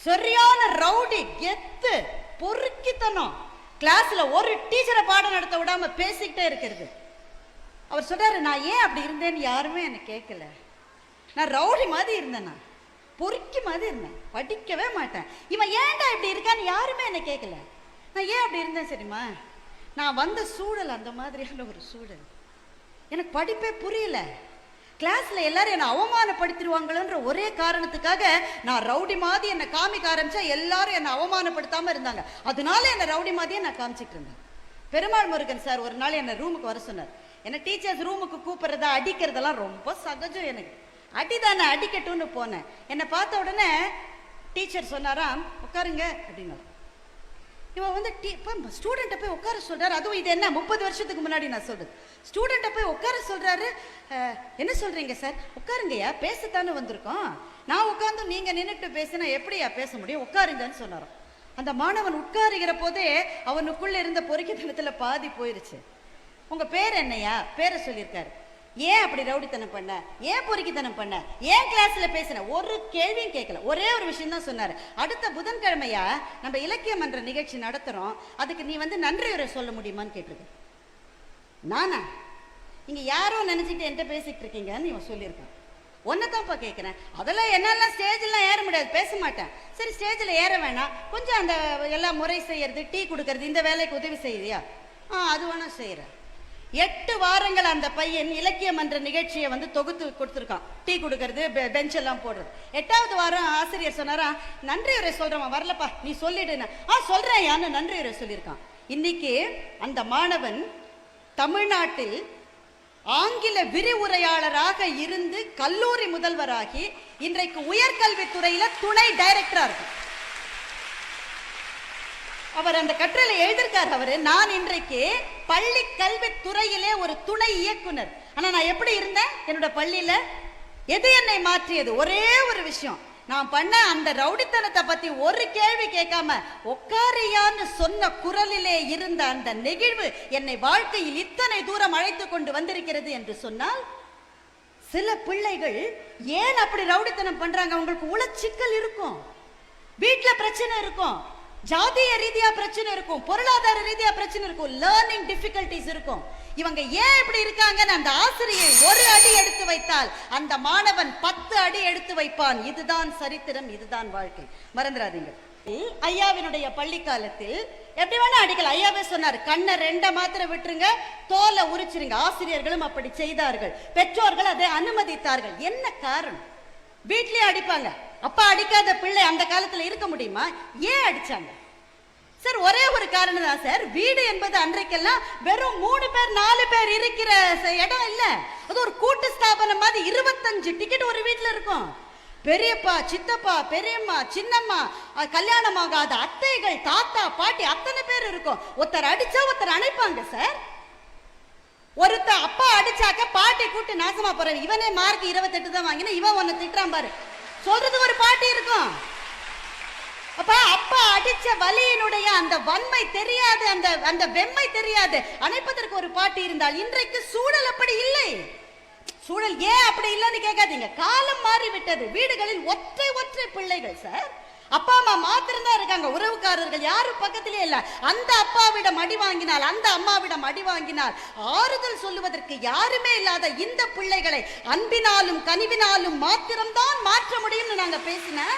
சரியான ரவுடி கெத்து பொறுக்கித்தனம். கிளாஸ்ல ஒரு டீச்சரை பாடம் நடத்த விடாம பேசிக்கிட்டே இருக்கிறது. அவர் சொல்றாரு நான் ஏன் அப்படி இருந்தேன்னு யாருமே என்னை கேட்கல. நான் ரவுடி மாதிரி இருந்தேன் நான். பொறுக்கி மாதிரி இருந்தேன். படிக்கவே மாட்டேன். இவன் ஏன்டா இப்படி இருக்கான்னு யாருமே என்னை கேட்கல. நான் ஏன் அப்படி இருந்தேன் சரிம்மா நான் வந்த சூழல் அந்த மாதிரியான ஒரு சூழல். எனக்கு படிப்பே புரியல. கிளாஸ்ல எல்லாரும் என்னை அவமானப்படுத்திடுவாங்களோன்ற ஒரே காரணத்துக்காக நான் ரவுடி மாதிரி என்னை காமிக்க ஆரம்பிச்சா எல்லாரும் என்னை அவமானப்படுத்தாம இருந்தாங்க. அதனால என்னை ரவுடி மாதிரியே நான் காமிச்சிட்டு இருந்தேன். பெருமாள் முருகன் சார் ஒரு நாள் என்னை ரூமுக்கு வர சொன்னார். என்ன டீச்சர்ஸ் ரூமுக்கு கூப்பிடுறதா அடிக்கிறதெல்லாம் ரொம்ப சகஜம் எனக்கு. அடிதானே அடிக்கட்டும்னு போனேன். என்னை பார்த்த உடனே டீச்சர் சொன்னாராம் உட்காருங்க அப்படின்னாரு. இவன் வந்து டீ இப்போ ஸ்டூடெண்ட்டை போய் உட்கார சொல்கிறாரு அதுவும் இது என்ன? முப்பது வருஷத்துக்கு முன்னாடி நான் சொல்கிறேன் ஸ்டூடெண்ட்டை போய் உட்கார சொல்கிறாரு என்ன சொல்கிறீங்க சார் உட்காருங்கய்யா. பேசத்தானே வந்திருக்கோம். நான் உட்காந்து நீங்கள் நின்றுட்டு பேசினா எப்படியா பேச முடியும்? உட்காருங்கன்னு சொன்னாரோ அந்த மாணவன் உட்காருகிற போதே அவனுக்குள்ளே இருந்த பொறுக்கித்தனத்துல பாதி போயிருச்சு. உங்கள் பேர் என்னையா பேரை சொல்லியிருக்காரு. ஏன் அப்படி ரவுடித்தனம் பண்ண? ஏன் பொறுக்கித்தனம் பண்ண? ஏன் கிளாஸ்ல பேசின? ஒரு கேள்வியும் கேட்கல ஒரே ஒரு விஷயம் தான் சொன்னாரு. அடுத்த புதன்கிழமையா நம்ம இலக்கிய மன்ற நிகழ்ச்சி நடத்துறோம். அதுக்கு நீ வந்து நன்றி உரை சொல்ல முடியுமான்னு கேட்டிருக்கு. நானா? நீங்க யாரோ நினைச்சிட்டு என்கிட்ட பேசிட்டு இருக்கீங்கன்னு இவன் சொல்லியிருக்கான். ஒன்னதான்ப்பா கேட்குறேன் அதெல்லாம் என்னெல்லாம் ஸ்டேஜ்லாம் ஏற முடியாது. பேச மாட்டேன். சரி ஸ்டேஜில் ஏற வேணாம். கொஞ்சம் அந்த எல்லாம் முறை செய்யறது டீ கொடுக்கறது இந்த வேலைக்கு உதவி செய்யறியா? ஆ அது வேணா செய்கிறேன் எட்டு வாரங்கள் அந்த பையன் இலக்கியம் என்ற நிகழ்ச்சியை வந்து தொகுத்து கொடுத்துருக்கான். டீ கொடுக்கறது பெ- பெஞ்ச் எல்லாம் போடுறது. எட்டாவது வாரம் ஆசிரியர் சொன்னாரா நன்றி உரை சொல்றவன் வரலப்பா நீ சொல்லிடுன்னு. ஆ சொல்றேன் யான்னு நன்றி உரை சொல்லியிருக்கான். இன்னைக்கு அந்த மாணவன் தமிழ்நாட்டில் ஆங்கில விரிவுரையாளராக இருந்து கல்லூரி முதல்வராகி இன்றைக்கு உயர்கல்வித்துறையில துணை டைரக்டரா இருக்கு. அவர் அந்த கட்டுரையில எழுதியிருக்கார் அவரு. நான் இன்றைக்கு பள்ளி கல்வித்துறையிலே ஒரு துணை இயக்குனர். ஆனா நான் எப்படி இருந்தேன்? என்னோட பள்ளியில எது என்னை மாற்றியது? ஒரே ஒரு விஷயம். நான் பண்ண அந்த ரவுடித்தனத்தை பத்தி ஒரு கேள்வி கேட்காம உக்காரியான்னு சொன்ன குரலிலே இருந்த அந்த நெகிழ்வு என்னை வாழ்க்கையில் இத்தனை தூரம் அழைத்து கொண்டு வந்திருக்கிறது என்று சொன்னால் சில பிள்ளைகள் ஏன் அப்படி ரவுடித்தனம் பண்றாங்க? அவங்களுக்கு உளச்சிக்கல் இருக்கும். வீட்டில் பிரச்சனை இருக்கும். ஜாதிய ரீதியா பிரச்சனை இருக்கும் பொருளாதார ரீதியா பிரச்சனை இருக்கும் லேர்னிங் டிஃபிகல்டிஸ் இருக்கும். இவங்க ஏன் இப்படி இருக்காங்கன்னு அந்த ஆசிரியை ஒரு அடி எடுத்து வைத்தால் அந்த மாணவன் பத்து அடி எடுத்து வைப்பான். இதுதான் சரித்திரம் இதுதான் வாழ்க்கை. மறந்துடாதீங்க. ஐயாவினுடைய பள்ளி காலத்தில் எப்படி வேணா அடிக்கல ஐயாவே சொன்னார் கண்ணை ரெண்ட மாத்திரம் விட்டுருங்க தோலை உரிச்சிருங்க. ஆசிரியர்களும் அப்படி செய்தார்கள். பெற்றோர்கள் அதை அனுமதித்தார்கள். என்ன காரணம்? வீட்லயே அடிப்பாங்க. அப்பா அடிக்காத பிள்ளை அந்த காலத்துல இருக்க முடியுமா? ஏன் அடிச்சாங்க? சார் ஒரே ஒரு காரணம் தான் சார். வீடு என்பது அன்றைக்கெல்லாம் வெறும் மூணு பேர் நாலு பேர் இருக்கிற ச- இடம் இல்ல. அது ஒரு கூட்டு ஸ்தாபனம் மாதிரி இருபத்தஞ்சு டிக்கெட் ஒரு வீட்டுல இருக்கும். பெரியப்பா சித்தப்பா பெரியம்மா சின்னம்மா கல்யாணமாகாத அத்தைகள் தாத்தா பாட்டி அத்தனை பேர் இருக்கும். ஒருத்தர் அடிச்சா ஒருத்தர் அணைப்பாங்க சார். ஒருத்த அப்பா அடிச்சாக்க பாட்டி கூட்டு நாசமா போறாரு. இவனே மார்க் இருபத்தெட்டு தான் வாங்கினா இவன் ஒன்னு திட்டுறான் பாரு. சொல்றது ஒரு பாட்டி இருக்கும். அப்ப அப்பா அடிச்ச வலியினுடைய அந்த வன்மை தெரியாது அந்த அந்த வெம்மை தெரியாது. அணைப்பதற்கு ஒரு பாட்டி இருந்தால் இன்றைக்கு சூழல் அப்படி இல்லை. சூழல் ஏன் அப்படி இல்லைன்னு கேட்காதீங்க. காலம் மாறிவிட்டது. வீடுகளில் ஒற்றை ஒற்றை பிள்ளைகள் சார் அப்பா அம்மா மாத்திரம் தான் இருக்காங்க. உறவுக்காரர்கள் யாரும் பக்கத்திலே இல்ல. அந்த அப்பாவிடம் அடி வாங்கினால் அந்த அம்மாவிடம் அடி வாங்கினால் ஆறுதல் சொல்லுவதற்கு யாருமே இல்லாத இந்த பிள்ளைகளை அன்பினாலும் கனிவினாலும் மாத்திரம்தான் மாற்ற முடியும்னு நாங்க பேசினேன்